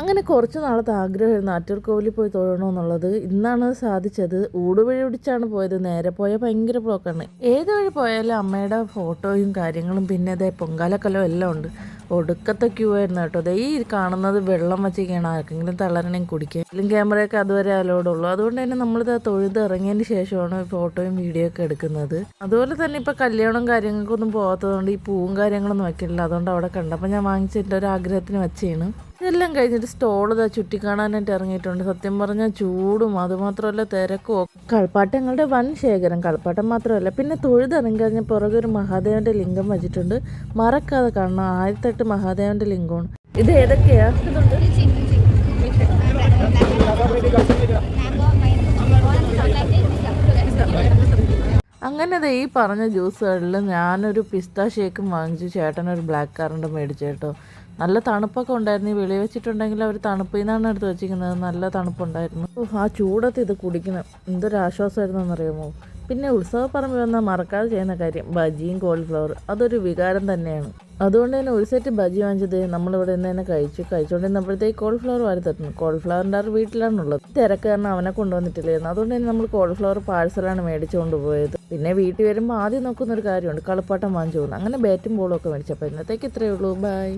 അങ്ങനെ കുറച്ച് നാളത്തെ ആഗ്രഹമായിരുന്നു ആറ്റൂർക്കോവിലിൽ പോയി തൊഴണമെന്നുള്ളത് ഇന്നാണ് സാധിച്ചത്. ഊടുവഴി പിടിച്ചാണ് പോയത്. നേരെ പോയ ഭയങ്കര ബ്ലോക്കാണ്. ഏത് വഴി പോയാലും അമ്മയുടെ ഫോട്ടോയും കാര്യങ്ങളും പിന്നെ അതേ പൊങ്കാലക്കലോ എല്ലാം ഉണ്ട്. ഒടുക്കത്തെ ക്യൂ ആയിരുന്നു കേട്ടോ. അതേ ഈ കാണുന്നത് വെള്ളം വച്ചൊക്കെയാണ് ആർക്കെങ്കിലും തളരണമെങ്കിൽ കുടിക്കുക അല്ലെങ്കിൽ ക്യാമറയൊക്കെ അതുവരെ അലോഡ് ഉള്ളൂ. അതുകൊണ്ട് തന്നെ നമ്മളിത് തൊഴുത് ഇറങ്ങിയതിന് ശേഷമാണ് ഫോട്ടോയും വീഡിയോ ഒക്കെ എടുക്കുന്നത്. അതുപോലെ തന്നെ ഇപ്പോൾ കല്യാണം കാര്യങ്ങൾക്കൊന്നും പോകാത്തതുകൊണ്ട് ഈ പൂവും കാര്യങ്ങളൊന്നും വയ്ക്കില്ല അതുകൊണ്ട് അവിടെ കണ്ടപ്പോൾ ഞാൻ വാങ്ങിച്ചതിന്റെ ഒരു ആഗ്രഹത്തിന് വെച്ചാണ്. ഇതെല്ലാം കഴിഞ്ഞിട്ട് സ്റ്റോൾ ഇതാ ചുറ്റിക്കാണാനായിട്ട് ഇറങ്ങിയിട്ടുണ്ട്. സത്യം പറഞ്ഞാൽ ചൂടും അതുമാത്രമല്ല തിരക്കും കളിപ്പാട്ടങ്ങളുടെ വൻ ശേഖരം കളിപ്പാട്ടം മാത്രമല്ല. പിന്നെ തൊഴുതിറങ്ങി കഴിഞ്ഞ പുറകെ ഒരു മഹാദേവന്റെ ലിംഗം വെച്ചിട്ടുണ്ട്. മറക്കാതെ കാണണം ആയിരത്തെട്ട് മഹാദേവന്റെ ലിംഗമാണ്. ഇത് ഏതൊക്കെയാ? അങ്ങനെ ദേ ഈ പറഞ്ഞ ജ്യൂസുകളിൽ ഞാനൊരു പിസ്ത ഷേക്കും വാങ്ങിച്ചു. ചേട്ടനൊരു ബ്ലാക്ക് കറണ്ട് മേടിച്ചു കേട്ടോ. നല്ല തണുപ്പൊക്കെ ഉണ്ടായിരുന്നു. ഈ വെളി വെച്ചിട്ടുണ്ടെങ്കിൽ അവർ തണുപ്പിൽ നിന്നാണ് എടുത്ത് വെച്ചിരിക്കുന്നത്. നല്ല തണുപ്പുണ്ടായിരുന്നു. ആ ചൂടത്ത് ഇത് കുടിക്കണം. എന്തൊരു ആശ്വാസമായിരുന്നു എന്നറിയാമോ? പിന്നെ ഉത്സവപ്പറമ്പിൽ വന്നാൽ മറക്കാതെ ചെയ്യുന്ന കാര്യം ബജിയും കോളിഫ്ലവർ അതൊരു വികാരം തന്നെയാണ്. അതുകൊണ്ട് തന്നെ ഒരു സെറ്റ് ബജി വാങ്ങിച്ചത് നമ്മളിവിടെ നിന്ന് തന്നെ കഴിച്ചു. കഴിച്ചുകൊണ്ടിരുന്നപ്പോഴത്തേക്ക് കോളിഫ്ലവർ വാരി തട്ടുന്നു കോളിഫ്ലവറിന്റെ ആ വീട്ടിലാണുള്ളത്. തിരക്ക് കാരണം അവനെ കൊണ്ടുവന്നിട്ടില്ലായിരുന്നു. അതുകൊണ്ട് തന്നെ നമ്മൾ കോളിഫ്ലവർ പാഴ്സലാണ് മേടിച്ചു കൊണ്ടുപോയത് പിന്നെ വീട്ടിൽ വരുമ്പോൾ ആദ്യം നോക്കുന്ന ഒരു കാര്യമുണ്ട്. കളിപ്പാട്ടം വാങ്ങിച്ചു പോകുന്നു. അങ്ങനെ ബാറ്റും ബോളും ഒക്കെ മേടിച്ചപ്പോൾ ഇന്നത്തേക്ക് ഇത്രയേ ഉള്ളൂ. ബൈ.